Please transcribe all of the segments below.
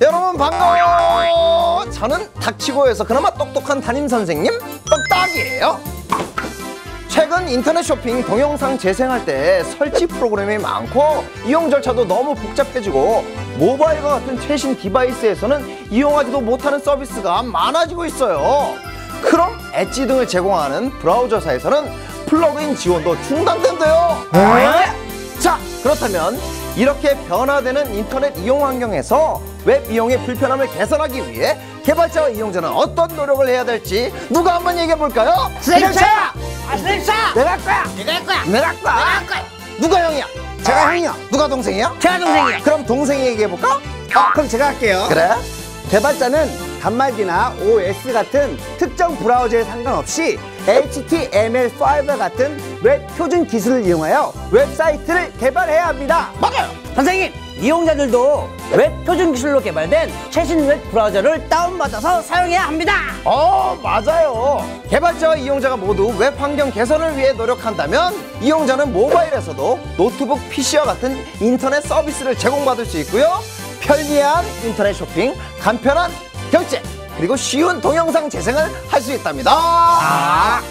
여러분 반가워요. 저는 닥치고에서 그나마 똑똑한 담임 선생님 떡딱이에요. 최근 인터넷 쇼핑 동영상 재생할 때 설치 프로그램이 많고 이용 절차도 너무 복잡해지고 모바일과 같은 최신 디바이스에서는 이용하지도 못하는 서비스가 많아지고 있어요. 그럼 엣지 등을 제공하는 브라우저사에서는 플러그인 지원도 중단된대요. 자, 그렇다면 이렇게 변화되는 인터넷 이용 환경에서 웹 이용의 불편함을 개선하기 위해 개발자와 이용자는 어떤 노력을 해야 될지 누가 한번 얘기해 볼까요? 선생님차! 아, 선생님차! 내가 할 거야. 내가 할 거야! 내가 할 거야. 내가 할 거야! 누가 형이야? 제가 형이요! 누가 동생이야? 제가 동생이요! 그럼 동생이 얘기해 볼까? 아, 그럼 제가 할게요. 그래? 개발자는 단말기나 OS 같은 특정 브라우저에 상관없이 HTML5와 같은 웹 표준 기술을 이용하여 웹사이트를 개발해야 합니다. 맞아요. 선생님, 이용자들도 웹 표준 기술로 개발된 최신 웹 브라우저를 다운받아서 사용해야 합니다. 어, 맞아요. 개발자와 이용자가 모두 웹 환경 개선을 위해 노력한다면 이용자는 모바일에서도 노트북 PC와 같은 인터넷 서비스를 제공받을 수 있고요. 편리한 인터넷 쇼핑, 간편한 결제, 그리고 쉬운 동영상 재생을 할 수 있답니다. 아,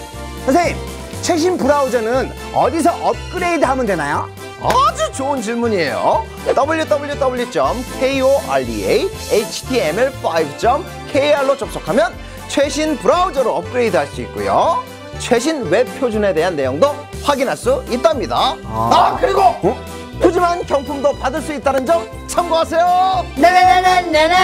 선생님, 최신 브라우저는 어디서 업그레이드 하면 되나요? 아주 좋은 질문이에요. www.korea.html5.kr로 접속하면 최신 브라우저로 업그레이드 할 수 있고요. 최신 웹 표준에 대한 내용도 확인할 수 있답니다. 아, 그리고 푸짐한 경품도 받을 수 있다는 점 참고하세요. 네네네네네!